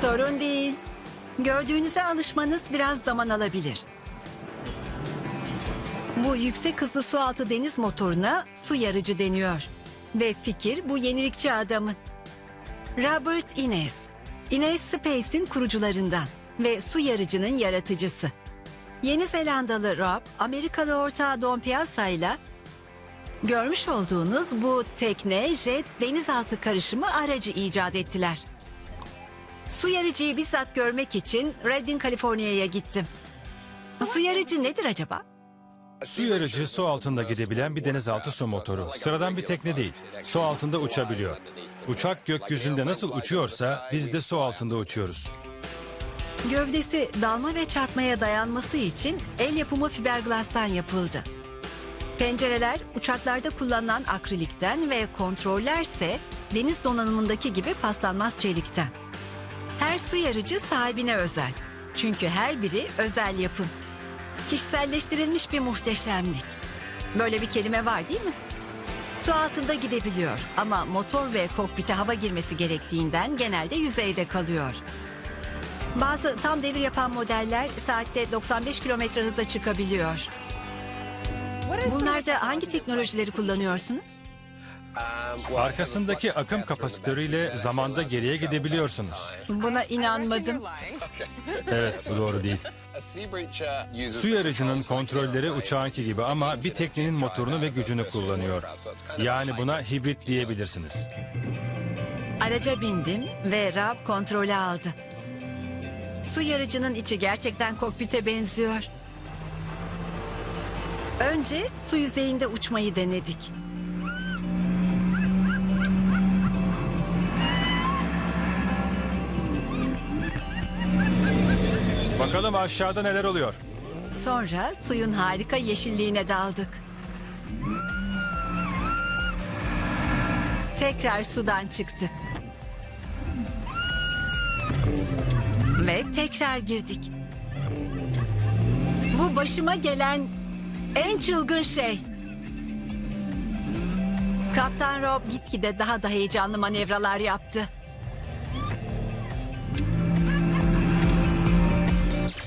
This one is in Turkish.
Sorun değil. Gördüğünüze alışmanız biraz zaman alabilir. Bu yüksek hızlı sualtı deniz motoruna su yarıcı deniyor. Ve fikir bu yenilikçi adamın. Robert Innes. Innes Space'in kurucularından ve su yarıcının yaratıcısı. Yeni Zelandalı Rob, Amerikalı ortağı Don Piazza ile görmüş olduğunuz bu tekne, jet, denizaltı karışımı aracı icat ettiler. Su yarıcıyı bizzat görmek için Redding, Kaliforniya'ya gittim. Su yarıcı nedir acaba? Su yarıcı su altında gidebilen bir denizaltı su motoru. Sıradan bir tekne değil. Su altında uçabiliyor. Uçak gökyüzünde nasıl uçuyorsa biz de su altında uçuyoruz. Gövdesi dalma ve çarpmaya dayanması için el yapımı fiberglass'tan yapıldı. Pencereler uçaklarda kullanılan akrilikten ve kontrollerse deniz donanımındaki gibi paslanmaz çelikten. Her su yarıcı sahibine özel. Çünkü her biri özel yapım. Kişiselleştirilmiş bir muhteşemlik. Böyle bir kelime var değil mi? Su altında gidebiliyor ama motor ve kokpite hava girmesi gerektiğinden genelde yüzeyde kalıyor. Bazı tam devir yapan modeller saatte 95 kilometre hıza çıkabiliyor. Bunlarda hangi teknolojileri kullanıyorsunuz? Arkasındaki akım kapasitörüyle zamanda geriye gidebiliyorsunuz. Buna inanmadım. Evet bu doğru değil. Su yarıcının kontrolleri uçağınki gibi ama bir teknenin motorunu ve gücünü kullanıyor. Yani buna hibrit diyebilirsiniz. Araca bindim ve Rab kontrolü aldı. Su yarıcının içi gerçekten kokpite benziyor. Önce su yüzeyinde uçmayı denedik. Bakalım aşağıda neler oluyor. Sonra suyun harika yeşilliğine daldık. Tekrar sudan çıktık. Ve tekrar girdik. Bu başıma gelen en çılgın şey. Kaptan Rob gitgide daha da heyecanlı manevralar yaptı.